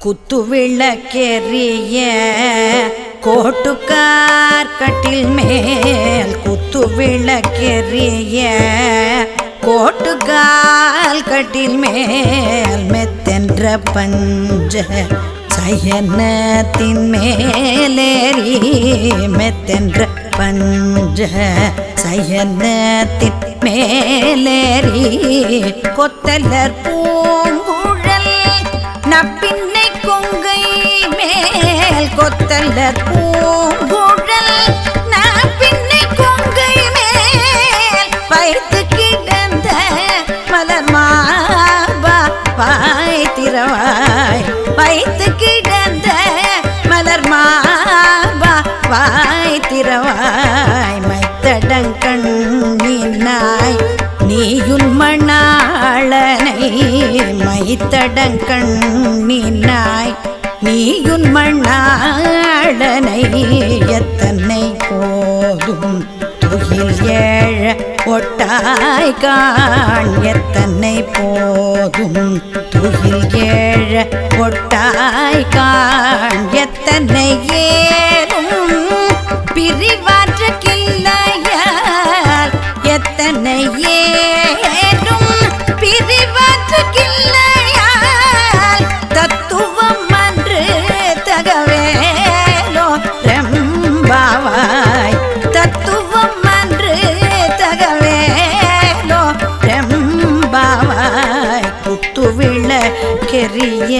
குத்துவிளக்கெறிய கோட்டுக்கார் கட்டில் மேல் குத்துவிளக்கெறிய கோட்டுக்கால் கட்டில் மேல் மெத்தென்ற பஞ்ச சயனத்தின் மேலேறி மெத்தென்ற பஞ்ச சயனத்தின் மேலேறி கொத்தலர் பூங்குழல் நப்பின்னை கொங்கை மேல் கொத்தல்ல பூங்குழல். நப்பின்னை கொங்கை மேல் பயிர்த்து கிடந்த மலர் மாபா பாய் திறவாய். வைத்து கிடந்த மலர் மாபா வாய் மைத்தடங்க மணாளனை மைத்தடங்கண்ணினாய் நீயுன் மணாளனை எத்தனை போதும் துயில் ஏழ ஒட்டாய் காண் எத்தனை போதும் துயில் ஏழ ஒட்டாய் காண் எத்தனை ஏறும் குத்துவிள